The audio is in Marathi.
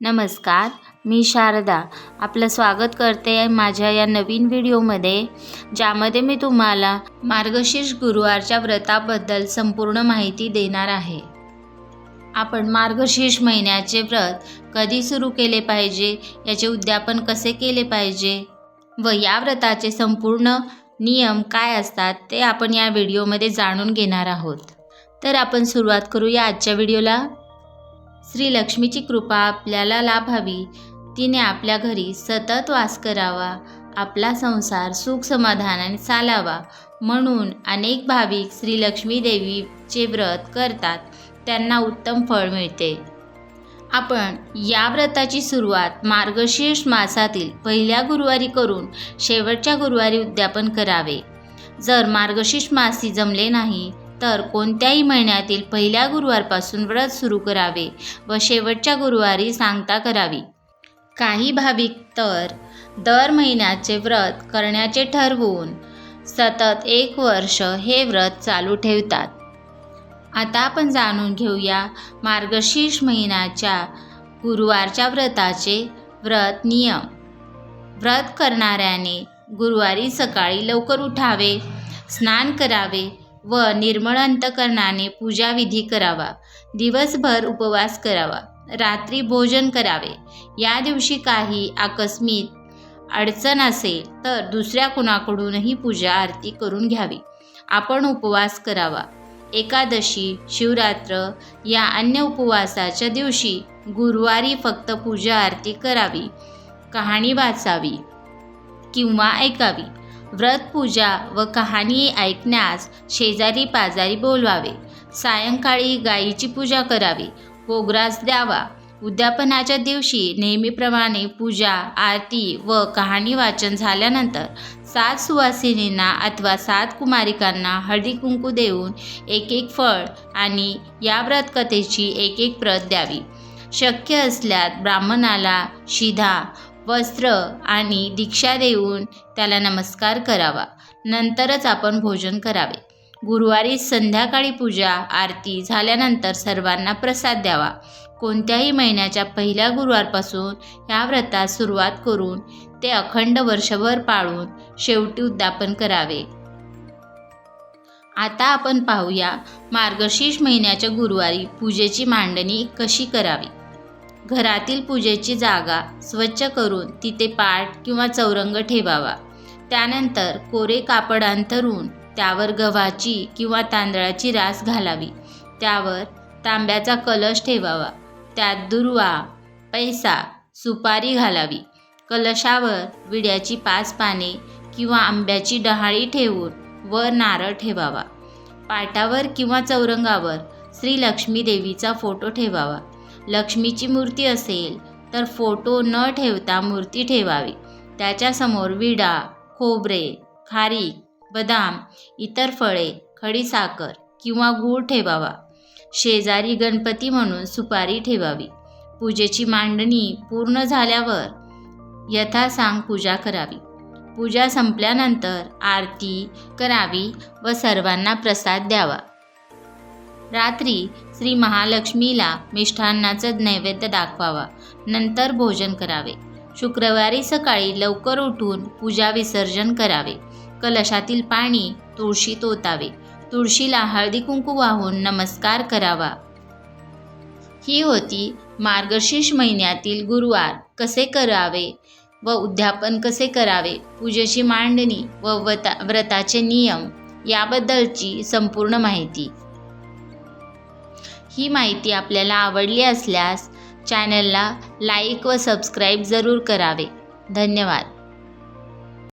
नमस्कार मी शारदा. आपलं स्वागत करते आहे माझ्या या नवीन व्हिडिओमध्ये ज्यामध्ये मी तुम्हाला मार्गशीर्ष गुरुवारच्या व्रताबद्दल संपूर्ण माहिती देणार आहे. आपण मार्गशीर्ष महिन्याचे व्रत कधी सुरू केले पाहिजे याचे उद्यापन कसे केले पाहिजे व या व्रताचे संपूर्ण नियम काय असतात ते आपण या व्हिडिओमध्ये जाणून घेणार आहोत. तर आपण सुरुवात करूया आजच्या व्हिडिओला. श्री लक्ष्मीची कृपा आपल्याला लाभावी. तिने आपल्या घरी सतत वास करावा. आपला संसार सुख समाधानाने चालावा. म्हणून अनेक भाविक श्री लक्ष्मी देवीचे व्रत करतात. त्यांना उत्तम फळ मिळते. आपण या व्रताची सुरुवात मार्गशीर्ष मासातील पहिल्या गुरुवारी करून शेवटच्या गुरुवारी उद्यापन करावे. जर मार्गशीर्ष मासी जमले नाही तर कोणत्याही महिन्यातील पहिल्या गुरुवारपासून व्रत सुरू करावे व शेवटच्या गुरुवारी सांगता करावी. काही भाविक तर दर महिन्याचे व्रत करण्याचे ठरवून सतत एक वर्ष हे व्रत चालू ठेवतात. आता आपण जाणून घेऊया मार्गशीर्ष महिन्याच्या गुरुवारच्या व्रताचे व्रत नियम. व्रत करणाऱ्याने गुरुवारी सकाळी लवकर उठावे स्नान करावे व निर्मळ अंतकरणाने पूजाविधी करावा. दिवसभर उपवास करावा. रात्री भोजन करावे. या दिवशी काही आकस्मिक अडचण असेल तर दुसऱ्या कुणाकडूनही पूजा आरती करून घ्यावी. आपण उपवास करावा. एकादशी शिवरात्र या अन्य उपवासाच्या दिवशी गुरुवारी फक्त पूजा आरती करावी. कहाणी वाचावी किंवा ऐकावी. व्रतपूजा व कहाणी ऐकण्यास शेजारी पाजारी बोलवावे. सायंकाळी गायीची पूजा करावी. गोग्रास द्यावा. उद्यापनाच्या दिवशी नेहमीप्रमाणे पूजा आरती व कहाणी वाचन झाल्यानंतर सात सुवासिनींना अथवा सात कुमारिकांना हळदी कुंकू देऊन एक एक फळ आणि या व्रतकथेची एक एक प्रत द्यावी. शक्य असल्यास ब्राह्मणाला शिधा वस्त्र आणि दीक्षा देऊन त्याला नमस्कार करावा. नंतरच आपण भोजन करावे. गुरुवारी संध्याकाळी पूजा आरती झाल्यानंतर सर्वांना प्रसाद द्यावा. कोणत्याही महिन्याच्या पहिल्या गुरुवारपासून ह्या व्रतात सुरुवात करून ते अखंड वर्षभर पाळून शेवटी उद्यापन करावे. आता आपण पाहूया मार्गशीर्ष महिन्याच्या गुरुवारी पूजेची मांडणी कशी करावी. घरातील पूजेची जागा स्वच्छ करून तिथे पाट किंवा चौरंग ठेवावा. त्यानंतर कोरे कापड अंथरून त्यावर गव्हाची किंवा तांदळाची रास घालावी. त्यावर तांब्याचा कलश ठेवावा. त्यात दुर्वा पैसा सुपारी घालावी. कलशावर विड्याची पाच पाने किंवा आंब्याची डहाळी ठेवून वर नारळ ठेवावा. पाटावर किंवा चौरंगावर श्री लक्ष्मी देवीचा फोटो ठेवावा. लक्ष्मीची मूर्ती असेल तर फोटो न ठेवता मूर्ती ठेवावी. त्याच्यासमोर विडा खोबरे खारीक बदाम इतर फळे खडीसाखर किंवा गूळ ठेवावा. शेजारी गणपती म्हणून सुपारी ठेवावी. पूजेची मांडणी पूर्ण झाल्यावर यथासांग पूजा करावी. पूजा संपल्यानंतर आरती करावी व सर्वांना प्रसाद द्यावा. रात्री श्री महालक्ष्मीला मिष्ठान्नाचं नैवेद्य दाखवावा. नंतर भोजन करावे. शुक्रवारी सकाळी लवकर उठून पूजा विसर्जन करावे. कलशातील पाणी तुळशीत ओतावे. तुळशीला हळदी कुंकू वाहून नमस्कार करावा. ही होती मार्गशीर्ष महिन्यातील गुरुवार. कसे करावे व उद्यापन कसे करावे? पूजेची मांडणी व व्रता व्रताचे नियम याबद्दलची संपूर्ण माहिती. ही माहिती आपल्याला आवडली असल्यास चॅनलला लाईक व सबस्क्राईब जरूर करावे. धन्यवाद.